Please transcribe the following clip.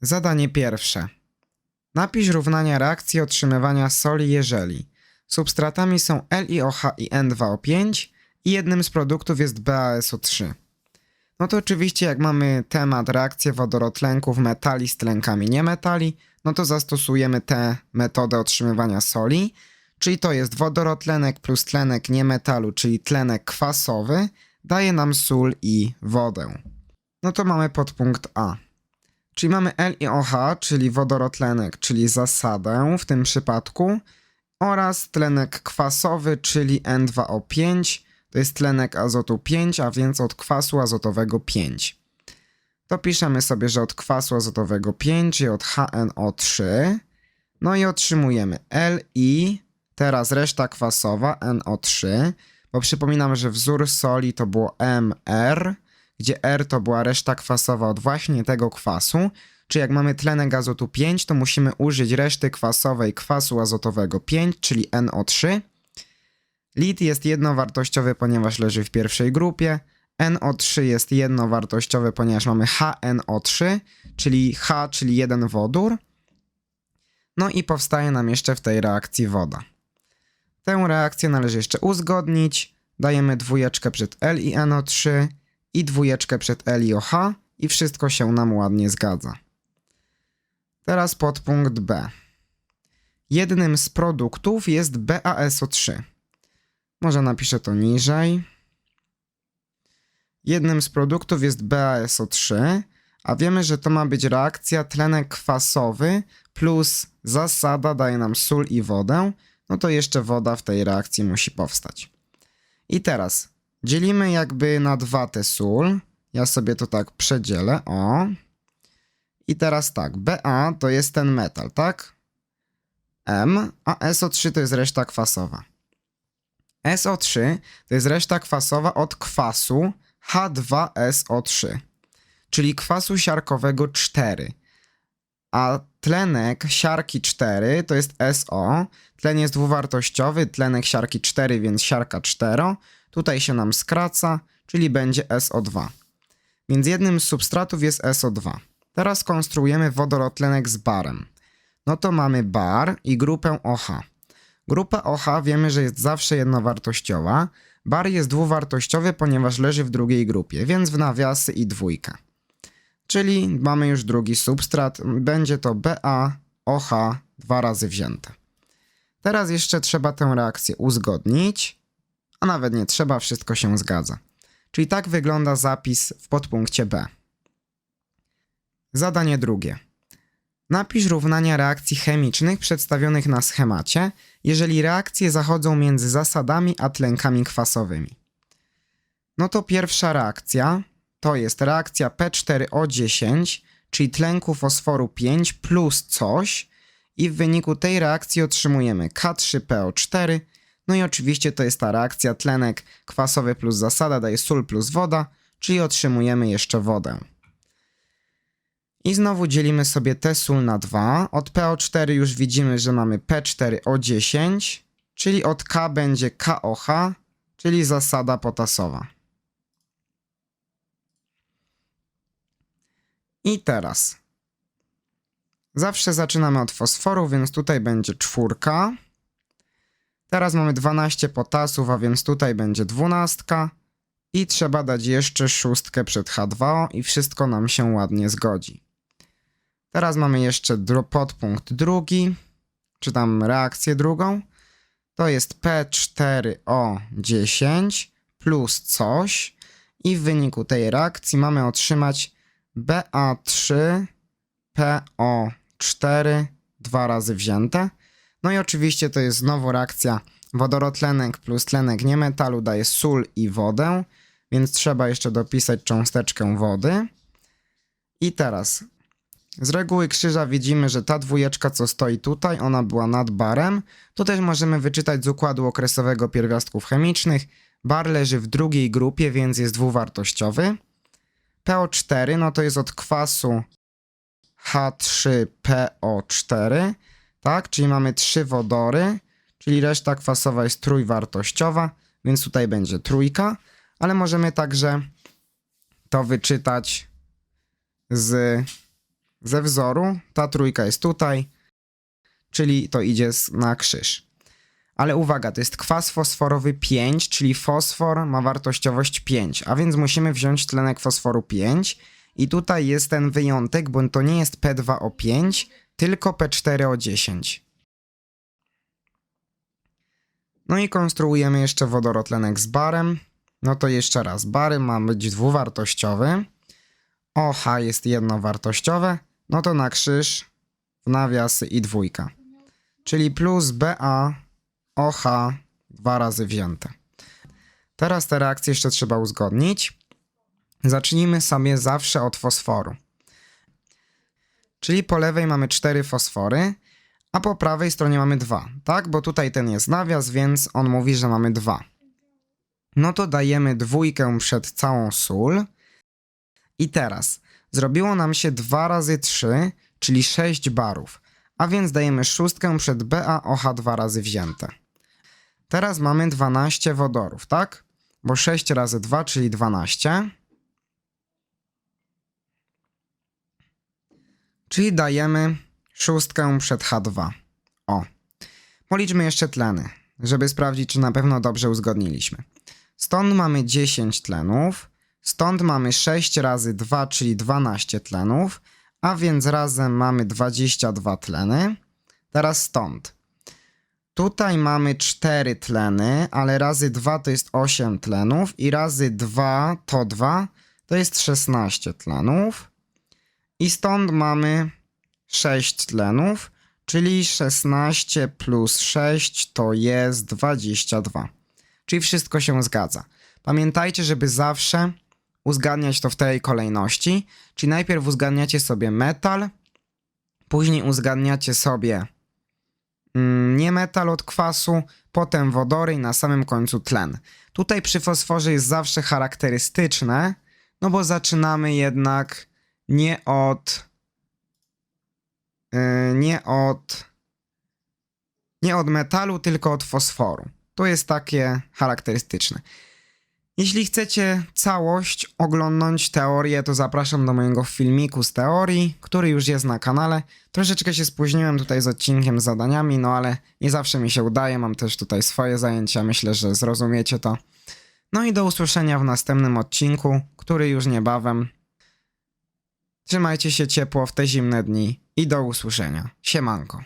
Zadanie pierwsze. Napisz równania reakcji otrzymywania soli, jeżeli substratami są LiOH i N2O5 i jednym z produktów jest BaSO3. No to oczywiście jak mamy temat reakcje wodorotlenków metali z tlenkami niemetali, no to zastosujemy tę metodę otrzymywania soli, czyli to jest wodorotlenek plus tlenek niemetalu, czyli tlenek kwasowy, daje nam sól i wodę. No to mamy podpunkt A. Czyli mamy LiOH, czyli wodorotlenek, czyli zasadę w tym przypadku, oraz tlenek kwasowy, czyli N2O5, to jest tlenek azotu 5, a więc od kwasu azotowego 5. To piszemy sobie, że od kwasu azotowego 5, czyli od HNO3. No i otrzymujemy Li, teraz reszta kwasowa NO3, bo przypominam, że wzór soli to było MR, gdzie R to była reszta kwasowa od właśnie tego kwasu, czyli jak mamy tlenek azotu 5, to musimy użyć reszty kwasowej kwasu azotowego 5, czyli NO3. Lit jest jednowartościowy, ponieważ leży w pierwszej grupie. NO3 jest jednowartościowy, ponieważ mamy HNO3, czyli H, czyli jeden wodór. No i powstaje nam jeszcze w tej reakcji woda. Tę reakcję należy jeszcze uzgodnić. Dajemy dwójeczkę przed LiNO3 i dwójeczkę przed LiOH i wszystko się nam ładnie zgadza. Teraz podpunkt B. Jednym z produktów jest BaSO3. Może napiszę to niżej. Jednym z produktów jest BaSO3, a wiemy, że to ma być reakcja tlenek kwasowy plus zasada daje nam sól i wodę, no to jeszcze woda w tej reakcji musi powstać. I teraz dzielimy jakby na dwa tę sól. Ja sobie to tak przedzielę, o. I teraz tak, Ba to jest ten metal, tak? M, a SO3 to jest reszta kwasowa. SO3 to jest reszta kwasowa od kwasu H2SO3, czyli kwasu siarkowego 4. A tlenek siarki 4 to jest SO. Tlen jest dwuwartościowy, tlenek siarki 4, więc siarka 4. Tutaj się nam skraca, czyli będzie SO2. Więc jednym z substratów jest SO2. Teraz konstruujemy wodorotlenek z barem. No to mamy bar i grupę OH. Grupa OH wiemy, że jest zawsze jednowartościowa. Bar jest dwuwartościowy, ponieważ leży w drugiej grupie, więc w nawiasy i dwójkę. Czyli mamy już drugi substrat, będzie to BaOH dwa razy wzięte. Teraz jeszcze trzeba tę reakcję uzgodnić, a nawet nie trzeba, wszystko się zgadza. Czyli tak wygląda zapis w podpunkcie B. Zadanie drugie. Napisz równania reakcji chemicznych przedstawionych na schemacie, jeżeli reakcje zachodzą między zasadami a tlenkami kwasowymi. No to pierwsza reakcja to jest reakcja P4O10, czyli tlenku fosforu 5 plus coś i w wyniku tej reakcji otrzymujemy K3PO4, no i oczywiście to jest ta reakcja tlenek kwasowy plus zasada daje sól plus woda, czyli otrzymujemy jeszcze wodę. I znowu dzielimy sobie tę sól na 2. Od PO4 już widzimy, że mamy P4O10, czyli od K będzie KOH, czyli zasada potasowa. I teraz. Zawsze zaczynamy od fosforu, więc tutaj będzie czwórka. Teraz mamy 12 potasów, a więc tutaj będzie dwunastka. I trzeba dać jeszcze szóstkę przed H2O i wszystko nam się ładnie zgodzi. Teraz mamy jeszcze podpunkt drugi, czy tam reakcję drugą. To jest P4O10 plus coś i w wyniku tej reakcji mamy otrzymać BA3PO4 dwa razy wzięte. No i oczywiście to jest znowu reakcja wodorotlenek plus tlenek niemetalu daje sól i wodę, więc trzeba jeszcze dopisać cząsteczkę wody. I teraz z reguły krzyża widzimy, że ta dwójeczka, co stoi tutaj, ona była nad barem. To też możemy wyczytać z układu okresowego pierwiastków chemicznych. Bar leży w drugiej grupie, więc jest dwuwartościowy. PO4, no to jest od kwasu H3PO4, tak? Czyli mamy trzy wodory, czyli reszta kwasowa jest trójwartościowa, więc tutaj będzie trójka, ale możemy także to wyczytać z ze wzoru, ta trójka jest tutaj, czyli to idzie na krzyż. Ale uwaga, to jest kwas fosforowy 5, czyli fosfor ma wartościowość 5, a więc musimy wziąć tlenek fosforu 5 i tutaj jest ten wyjątek, bo to nie jest P2O5, tylko P4O10. No i konstruujemy jeszcze wodorotlenek z barem. No to jeszcze raz, bary ma być dwuwartościowy, OH jest jednowartościowe, no to na krzyż w nawiasy i dwójka. Czyli plus BA OH dwa razy wzięte. Teraz te reakcje jeszcze trzeba uzgodnić. Zacznijmy sobie zawsze od fosforu. Czyli po lewej mamy cztery fosfory, a po prawej stronie mamy dwa, tak? Bo tutaj ten jest nawias, więc on mówi, że mamy dwa. No to dajemy dwójkę przed całą sól. I teraz zrobiło nam się 2 razy 3, czyli 6 barów, a więc dajemy szóstkę przed BaOH dwa razy wzięte. Teraz mamy 12 wodorów, tak? Bo 6 razy 2, czyli 12. Czyli dajemy szóstkę przed H2. O. Policzmy jeszcze tleny, żeby sprawdzić, czy na pewno dobrze uzgodniliśmy. Stąd mamy 10 tlenów, stąd mamy 6 razy 2, czyli 12 tlenów, a więc razem mamy 22 tleny. Teraz stąd. Tutaj mamy 4 tleny, ale razy 2 to jest 8 tlenów i razy 2 to 2 to jest 16 tlenów. I stąd mamy 6 tlenów, czyli 16 plus 6 to jest 22. Czyli wszystko się zgadza. Pamiętajcie, żeby zawsze uzgadniać to w tej kolejności. Czyli najpierw uzgadniacie sobie metal, później uzgadniacie sobie mm, nie metal od kwasu, potem wodory i na samym końcu tlen. Tutaj przy fosforze jest zawsze charakterystyczne, no bo zaczynamy jednak nie od yy, nie od nie od metalu, tylko od fosforu. To jest takie charakterystyczne. Jeśli chcecie całość oglądnąć teorię, to zapraszam do mojego filmiku z teorii, który już jest na kanale. Troszeczkę się spóźniłem tutaj z odcinkiem z zadaniami, no ale nie zawsze mi się udaje. Mam też tutaj swoje zajęcia, myślę, że zrozumiecie to. No i do usłyszenia w następnym odcinku, który już niebawem. Trzymajcie się ciepło w te zimne dni i do usłyszenia. Siemanko.